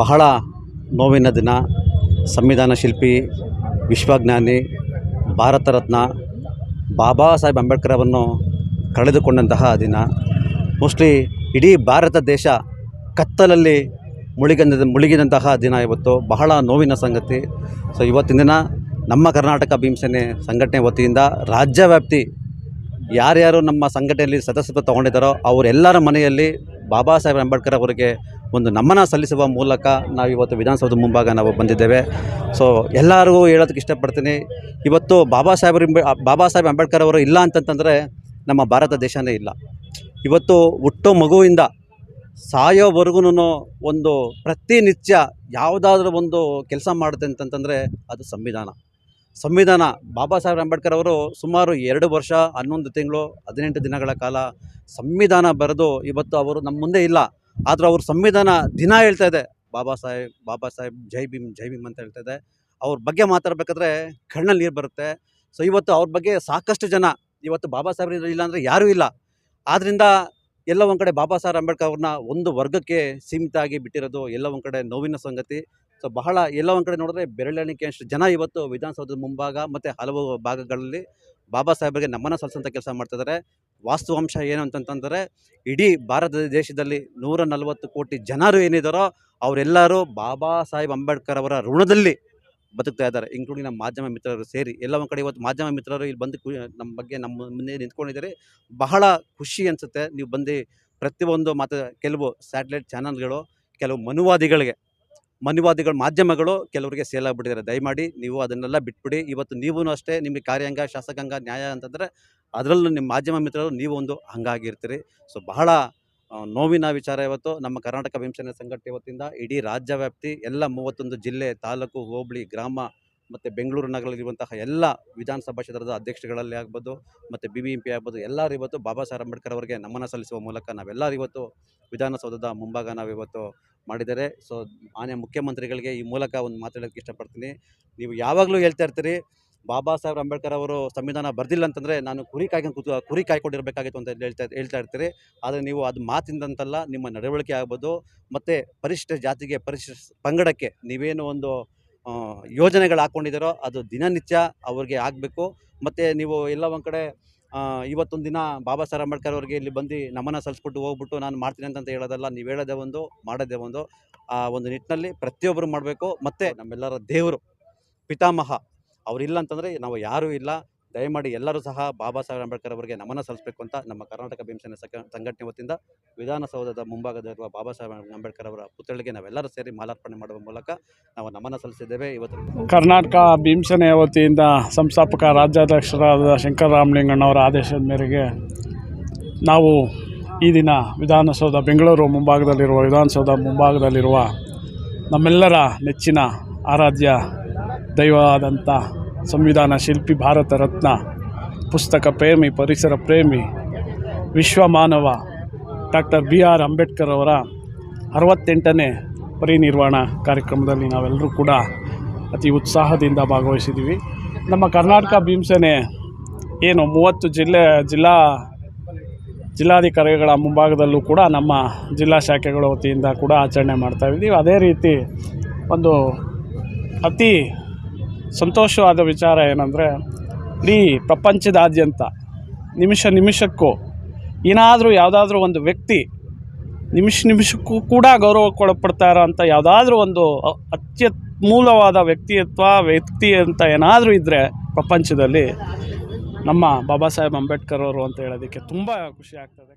ಬಹಳ ನೋವಿನ ದಿನ. ಸಂವಿಧಾನ ಶಿಲ್ಪಿ, ವಿಶ್ವಜ್ಞಾನಿ, ಭಾರತ ರತ್ನ, ಬಾಬಾ ಸಾಹೇಬ್ ಅಂಬೇಡ್ಕರ್ ಅವರನ್ನು ಕಳೆದುಕೊಂಡಂತಹ ದಿನ. ಮೋಸ್ಟ್ಲಿ ಇಡೀ ಭಾರತ ದೇಶ ಕತ್ತಲಲ್ಲಿ ಮುಳುಗಿದ ಮುಳುಗಿದಂತಹ ದಿನ ಇವತ್ತು. ಬಹಳ ನೋವಿನ ಸಂಗತಿ. ಸೊ ಇವತ್ತಿನ ದಿನ ನಮ್ಮ ಕರ್ನಾಟಕ ಭೀಮಸೇನೆ ಸಂಘಟನೆ ವತಿಯಿಂದ ರಾಜ್ಯವ್ಯಾಪ್ತಿ ಯಾರ್ಯಾರು ನಮ್ಮ ಸಂಘಟನೆಯಲ್ಲಿ ಸದಸ್ಯತ್ವ ತೊಗೊಂಡಿದ್ದಾರೋ ಅವರೆಲ್ಲರ ಮನೆಯಲ್ಲಿ ಬಾಬಾ ಸಾಹೇಬ್ ಅಂಬೇಡ್ಕರ್ ಅವರಿಗೆ ಒಂದು ನಮನ ಸಲ್ಲಿಸುವ ಮೂಲಕ ನಾವು ಇವತ್ತು ವಿಧಾನಸೌಧ ಮುಂಭಾಗ ನಾವು ಬಂದಿದ್ದೇವೆ. ಸೊ ಎಲ್ಲರಿಗೂ ಹೇಳೋದಕ್ಕೆ ಇಷ್ಟಪಡ್ತೀನಿ. ಇವತ್ತು ಬಾಬಾ ಸಾಹೇಬ್ರ ಬಾಬಾ ಸಾಹೇಬ್ ಅಂಬೇಡ್ಕರ್ ಅವರು ಇಲ್ಲ ಅಂತಂತಂದರೆ ನಮ್ಮ ಭಾರತ ದೇಶವೇ ಇಲ್ಲ. ಇವತ್ತು ಹುಟ್ಟೋ ಮಗುವಿಂದ ಸಾಯೋವರೆಗೂ ಒಂದು ಪ್ರತಿನಿತ್ಯ ಯಾವುದಾದ್ರೂ ಒಂದು ಕೆಲಸ ಮಾಡುತ್ತೆ ಅಂತಂತಂದರೆ ಅದು ಸಂವಿಧಾನ. ಸಂವಿಧಾನ, ಬಾಬಾ ಸಾಹೇಬ್ ಅಂಬೇಡ್ಕರ್ ಅವರು ಸುಮಾರು ಎರಡು ವರ್ಷ, ಹನ್ನೊಂದು ತಿಂಗಳು, ಹದಿನೆಂಟು ದಿನಗಳ ಕಾಲ ಸಂವಿಧಾನ ಬರೆದು ಇವತ್ತು ಅವರು ನಮ್ಮ ಮುಂದೆ ಇಲ್ಲ. ಆದರೂ ಅವ್ರ ಸಂವಿಧಾನ ದಿನ ಹೇಳ್ತಾ ಇದೆ. ಬಾಬಾ ಸಾಹೇಬ್ ಬಾಬಾ ಸಾಹೇಬ್, ಜೈ ಭೀಮ್ ಜೈ ಭೀಮ್ ಅಂತ ಹೇಳ್ತಾ ಇದೆ. ಅವ್ರ ಬಗ್ಗೆ ಮಾತಾಡಬೇಕಾದ್ರೆ ಕಣ್ಣಲ್ಲಿ ನೀರು ಬರುತ್ತೆ. ಸೊ ಇವತ್ತು ಅವ್ರ ಬಗ್ಗೆ ಸಾಕಷ್ಟು ಜನ, ಇವತ್ತು ಬಾಬಾ ಸಾಹೇಬ್ ಇಲ್ಲ ಅಂದರೆ ಯಾರೂ ಇಲ್ಲ. ಆದ್ದರಿಂದ ಎಲ್ಲ ಒಂದು ಕಡೆ ಬಾಬಾ ಸಾಹೇಬ್ ಅಂಬೇಡ್ಕರ್ ಅವ್ರನ್ನ ಒಂದು ವರ್ಗಕ್ಕೆ ಸೀಮಿತ ಆಗಿ ಬಿಟ್ಟಿರೋದು ಎಲ್ಲ ಒಂದು ಕಡೆ ನೋವಿನ ಸಂಗತಿ. ಸೊ ಬಹಳ ಎಲ್ಲ ಒಂದು ಕಡೆ ನೋಡಿದ್ರೆ ಬೆರಳೆಣಿಕೆಯಷ್ಟು ಜನ ಇವತ್ತು ವಿಧಾನಸೌಧದ ಮುಂಭಾಗ ಮತ್ತು ಹಲವು ಭಾಗಗಳಲ್ಲಿ ಬಾಬಾ ಸಾಹೇಬರಿಗೆ ನಮನ ಸಲ್ಲಿಸೋಂಥ ಕೆಲಸ ಮಾಡ್ತಿದ್ದಾರೆ. ವಾಸ್ತವಾಂಶ ಏನು ಅಂತಂತಂದರೆ, ಇಡೀ ಭಾರತ ದೇಶದಲ್ಲಿ ನೂರ ನಲವತ್ತು ಕೋಟಿ ಜನರು ಏನಿದ್ದಾರೋ ಅವರೆಲ್ಲರೂ ಬಾಬಾ ಸಾಹೇಬ್ ಅಂಬೇಡ್ಕರ್ ಅವರ ಋಣದಲ್ಲಿ ಬದುಕ್ತಾ ಇದ್ದಾರೆ ಇನ್ಕ್ಲೂಡಿಂಗ್ ನಮ್ಮ ಮಾಧ್ಯಮ ಮಿತ್ರರು ಸೇರಿ. ಎಲ್ಲ ಒಂದು ಕಡೆ ಇವತ್ತು ಮಾಧ್ಯಮ ಮಿತ್ರರು ಇಲ್ಲಿ ಬಂದು ನಮ್ಮ ಬಗ್ಗೆ ನಮ್ಮ ಮುಂದೆ ನಿಂತ್ಕೊಂಡಿದ್ದಾರೆ. ಬಹಳ ಖುಷಿ ಅನಿಸುತ್ತೆ, ನೀವು ಬಂದು ಪ್ರತಿಯೊಂದು ಮಾತು, ಕೆಲವು ಸ್ಯಾಟಲೈಟ್ ಚಾನಲ್ಗಳು, ಕೆಲವು ಮನುವಾದಿಗಳಿಗೆ, ಮನುವಾದಿಗಳು, ಮಾಧ್ಯಮಗಳು ಕೆಲವರಿಗೆ ಸೇಲ್ ಆಗಿಬಿಟ್ಟಿದ್ದಾರೆ. ದಯಮಾಡಿ ನೀವು ಅದನ್ನೆಲ್ಲ ಬಿಟ್ಬಿಡಿ. ಇವತ್ತು ನೀವೂ ಅಷ್ಟೇ, ನಿಮಗೆ ಕಾರ್ಯಾಂಗ, ಶಾಸಕಾಂಗ, ನ್ಯಾಯ ಅಂತಂದರೆ ಅದರಲ್ಲೂ ನಿಮ್ಮ ಮಾಧ್ಯಮ ಮಿತ್ರರು ನೀವು ಒಂದು ಹಂಗಾಗಿರ್ತೀರಿ. ಸೊ, ಬಹಳ ನೋವಿನ ವಿಚಾರ ಇವತ್ತು. ನಮ್ಮ ಕರ್ನಾಟಕ ವಿಮರ್ಶನೆ ಸಂಘಟನೆ ಇವತ್ತಿಂದ ಇಡೀ ರಾಜ್ಯ ವ್ಯಾಪ್ತಿ, ಎಲ್ಲ ಮೂವತ್ತೊಂದು ಜಿಲ್ಲೆ, ತಾಲೂಕು, ಹೋಬಳಿ, ಗ್ರಾಮ ಮತ್ತು ಬೆಂಗಳೂರು ನಗರದಲ್ಲಿರುವಂತಹ ಎಲ್ಲ ವಿಧಾನಸಭಾ ಕ್ಷೇತ್ರದ ಅಧ್ಯಕ್ಷಗಳಲ್ಲಿ ಆಗ್ಬೋದು ಮತ್ತು ಬಿ ಬಿ ಎಂ ಪಿ ಆಗ್ಬೋದು, ಎಲ್ಲರೂ ಇವತ್ತು ಬಾಬಾ ಸಾಹೇಬ್ ಅಂಬೇಡ್ಕರ್ ಅವರಿಗೆ ನಮನ ಸಲ್ಲಿಸುವ ಮೂಲಕ ನಾವೆಲ್ಲರೂ ಇವತ್ತು ವಿಧಾನಸೌಧದ ಮುಂಭಾಗ ನಾವು ಇವತ್ತು ಮಾಡಿದ್ದಾರೆ. ಸೊ, ಮಾನ್ಯ ಮುಖ್ಯಮಂತ್ರಿಗಳಿಗೆ ಈ ಮೂಲಕ ಒಂದು ಮಾತಾಡೋಕ್ಕೆ ಇಷ್ಟಪಡ್ತೀನಿ. ನೀವು ಯಾವಾಗಲೂ ಹೇಳ್ತಾ ಇರ್ತೀರಿ ಬಾಬಾ ಸಾಹೇಬ್ ಅಂಬೇಡ್ಕರ್ ಅವರು ಸಂವಿಧಾನ ಬರ್ದಿಲ್ಲ ಅಂತಂದರೆ ನಾನು ಕುರಿ ಕಾಯ್ಕೊಂಡು ಕೂತು, ಕುರಿ ಕಾಯ್ಕೊಂಡಿರಬೇಕಾಗಿತ್ತು ಅಂತ ಹೇಳ್ತಾ ಹೇಳ್ತಾ ಇರ್ತೀರಿ. ಆದರೆ ನೀವು ಅದು ಮಾತಿಂದಂತಲ್ಲ, ನಿಮ್ಮ ನಡವಳಿಕೆ ಆಗ್ಬೋದು. ಮತ್ತು ಪರಿಶಿಷ್ಟ ಜಾತಿಗೆ ಪರಿಶಿಷ್ಟ ಪಂಗಡಕ್ಕೆ ನೀವೇನು ಒಂದು ಯೋಜನೆಗಳು ಹಾಕ್ಕೊಂಡಿದ್ದೀರೋ ಅದು ದಿನನಿತ್ಯ ಅವ್ರಿಗೆ ಆಗಬೇಕು. ಮತ್ತು ನೀವು ಎಲ್ಲ ಒಂದು ಕಡೆ ಇವತ್ತೊಂದು ದಿನ ಬಾಬಾ ಸಾಹೇಬ್ ಅಂಬೇಡ್ಕರ್ ಅವರಿಗೆ ಇಲ್ಲಿ ಬಂದು ನಮನ ಸಲ್ಲಿಸ್ಬಿಟ್ಟು ಹೋಗ್ಬಿಟ್ಟು ನಾನು ಮಾಡ್ತೀನಿ ಅಂತ ಹೇಳೋದಲ್ಲ, ನೀವು ಹೇಳೋದೇ ಒಂದು, ಮಾಡೋದೇ ಒಂದು. ಆ, ಒಂದು ನಿಟ್ಟಿನಲ್ಲಿ ಪ್ರತಿಯೊಬ್ಬರು ಮಾಡಬೇಕು. ಮತ್ತು ನಮ್ಮೆಲ್ಲರ ದೇವರು ಪಿತಾಮಹ ಅವರಿಲ್ಲ ಅಂತಂದರೆ ನಾವು ಯಾರೂ ಇಲ್ಲ. ದಯಮಾಡಿ ಎಲ್ಲರೂ ಸಹ ಬಾಬಾ ಸಾಹೇಬ್ ಅಂಬೇಡ್ಕರ್ ಅವರಿಗೆ ನಮನ ಸಲ್ಲಿಸಬೇಕು ಅಂತ ನಮ್ಮ ಕರ್ನಾಟಕ ಭೀಮಸೇನೆ ಸಕ ಸಂಘಟನೆ ವತಿಯಿಂದ ವಿಧಾನಸೌಧದ ಮುಂಭಾಗದಲ್ಲಿರುವ ಬಾಬಾ ಸಾಹೇಬ್ ಅಂಬೇಡ್ಕರ್ ಅವರ ಪುತ್ಥಳಿಗೆ ನಾವೆಲ್ಲರೂ ಸೇರಿ ಮಾಲಾರ್ಪಣೆ ಮಾಡುವ ಮೂಲಕ ನಾವು ನಮನ ಸಲ್ಲಿಸಿದ್ದೇವೆ. ಇವತ್ತು ಕರ್ನಾಟಕ ಭೀಮಸೇನೆ ವತಿಯಿಂದ ಸಂಸ್ಥಾಪಕ ರಾಜ್ಯಾಧ್ಯಕ್ಷರಾದ ಶಂಕರರಾಮಲಿಂಗಣ್ಣವರ ಆದೇಶದ ಮೇರೆಗೆ ನಾವು ಈ ದಿನ ವಿಧಾನಸೌಧ ಬೆಂಗಳೂರು ಮುಂಭಾಗದಲ್ಲಿರುವ ವಿಧಾನಸೌಧ ಮುಂಭಾಗದಲ್ಲಿರುವ ನಮ್ಮೆಲ್ಲರ ನೆಚ್ಚಿನ ಆರಾಧ್ಯ ದೈವವಾದಂಥ ಸಂವಿಧಾನ ಶಿಲ್ಪಿ ಭಾರತ ರತ್ನ, ಪುಸ್ತಕ ಪ್ರೇಮಿ, ಪರಿಸರ ಪ್ರೇಮಿ ವಿಶ್ವ ಮಾನವ ಡಾಕ್ಟರ್ ಬಿ ಆರ್ ಅಂಬೇಡ್ಕರ್ ಅವರ ಅರವತ್ತೆಂಟನೇ ಪರಿನಿರ್ವಾಣ ಕಾರ್ಯಕ್ರಮದಲ್ಲಿ ನಾವೆಲ್ಲರೂ ಕೂಡ ಅತಿ ಉತ್ಸಾಹದಿಂದ ಭಾಗವಹಿಸಿದ್ದೀವಿ. ನಮ್ಮ ಕರ್ನಾಟಕ ಭೀಮಸೇನೆ ಏನು ಮೂವತ್ತು ಜಿಲ್ಲೆ, ಜಿಲ್ಲಾ, ಜಿಲ್ಲಾಧಿಕಾರಿಗಳ ಮುಂಭಾಗದಲ್ಲೂ ಕೂಡ ನಮ್ಮ ಜಿಲ್ಲಾ ಶಾಖೆಗಳ ವತಿಯಿಂದ ಕೂಡ ಆಚರಣೆ ಮಾಡ್ತಾ ಇದ್ದೀವಿ. ಅದೇ ರೀತಿ ಒಂದು ಅತಿ ಸಂತೋಷವಾದ ವಿಚಾರ ಏನಂದರೆ, ಇಡೀ ಪ್ರಪಂಚದಾದ್ಯಂತ ನಿಮಿಷ ನಿಮಿಷಕ್ಕೂ ಏನಾದರೂ ಯಾವುದಾದ್ರೂ ಒಂದು ವ್ಯಕ್ತಿ ನಿಮಿಷ ನಿಮಿಷಕ್ಕೂ ಕೂಡ ಗೌರವಕ್ಕೊಳಪಡ್ತಾ ಇರೋಂಥ ಯಾವುದಾದ್ರೂ ಒಂದು ಅತ್ಯಮೂಲವಾದ ವ್ಯಕ್ತಿತ್ವ, ವ್ಯಕ್ತಿ ಅಂತ ಏನಾದರೂ ಇದ್ದರೆ ಪ್ರಪಂಚದಲ್ಲಿ ನಮ್ಮ ಬಾಬಾ ಸಾಹೇಬ್ ಅಂಬೇಡ್ಕರ್ ಅವರು ಅಂತ ಹೇಳೋದಕ್ಕೆ ತುಂಬ ಖುಷಿ ಆಗ್ತದೆ.